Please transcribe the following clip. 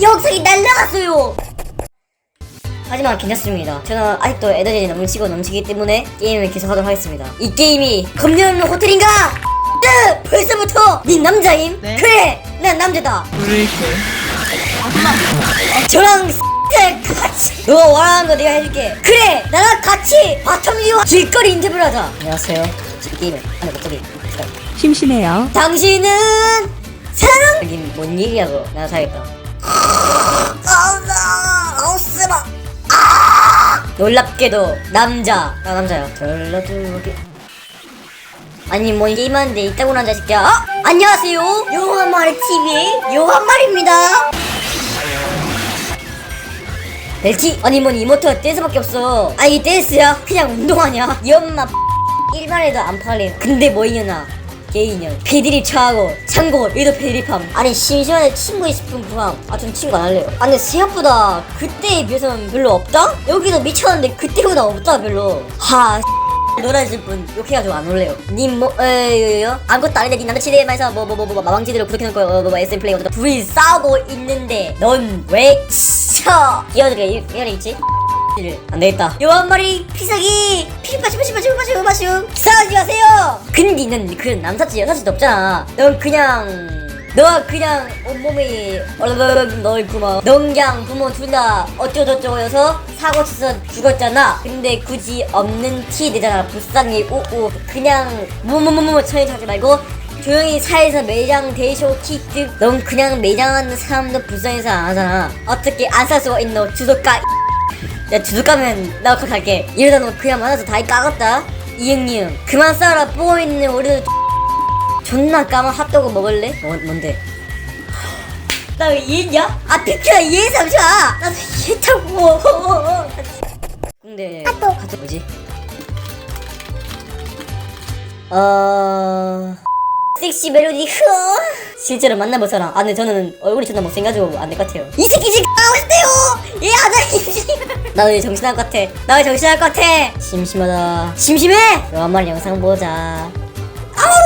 영상이 날라갔어요 하지만 괜찮습니다 저는 아직도 에너지 넘치고 넘치기 때문에 게임을 계속하도록 하겠습니다 이 게임이 겁내 없는 호텔인가? 으! 벌써부터 네 남자임? 네? 그래 난 남자다 왜 이렇게? 저랑 X 같이 너 원하는 거 내가 해줄게 그래 나랑 같이 바텀리와 길거리 인터뷰를 하자 안녕하세요 이 게임을 하는 목소리 심심해요. 당신은 사랑 여긴 뭔 일이냐고 나 사야겠다 아 놀랍게도 남자 나 남자야. 전라두개 아니 뭐 게임하는데 이따구 남자 새끼야 어? 안녕하세요. 요한 마리 TV 요한마리입니다. 벨치 아니 뭔 이모트가 댄스밖에 없어. 아이 댄스야? 그냥 운동 하냐? 이 엄마 일반 애도 안 팔림 근데 뭐 이년아 게이년 패드립 차하고 참고 얘도 패드립함. 아니 심심한데 친구 싶은 부함. 아 전 친구 안 할래요. 아 근데 생각보다 그때에 비해서는 별로 없다? 여기도 미쳤는데 그때보다 없다 별로. 하 놀아줄 분 욕해가지고 안 올래요. 님뭐 에요요? 아무것도 아닌데 니 남자친구에서 뭐 뭐 뭐 뭐 마왕지대로 구독해놓고 어, 뭐, 뭐 SM 플레이 어쩌다 둘이 싸우고 있는데 넌왜 치쳐? 끼어들게 이래 있지? 안 되겠다. 요 한 마리 피사기! 피파시 파시 파시 파시 파시 싸우지 마세요. 근데 넌그 남사치 여사치도 없잖아. 넌 그냥 너가 그냥 온몸이 얼얼얼 넓구만. 넌 그냥 부모 둘 다 어쩌고저쩌고여서 사고 쳐서 죽었잖아. 근데 굳이 없는 티 내잖아. 불쌍해 오오 그냥 뭐뭐뭐뭐 천에 자지 말고 조용히 차에서 매장 대쇼 키득 넌 그냥 매장하는 사람도 불쌍해서 안 하잖아 어떻게 안 살 수가 있노 주소가 야 주소 까면 나 어떡 할게 이러다 너 그냥 만나서 다이 까갔다 이응이응. 그만 싸라. 뽀고 있는 우리도 존나 까만 핫도그 먹을래? 뭐, 뭔데? 나 왜 이해했냐? 아 비켜라 이해 삼촌아. 나도 이해했다고 근데 핫도그. 뭐지? 어... 섹시 멜로디. 흐. 실제로 만나볼 사람. 아 근데 저는 얼굴이 존나 못생겨가지고 안 될 것 같아요. 이 새끼 지금 하고 싶대요. 얘 아저씨 나 왜 정신할 것 같아. 나 왜 정신할 것 같아. 심심하다. 심심해? 너한 마리 영상 보자. 아우!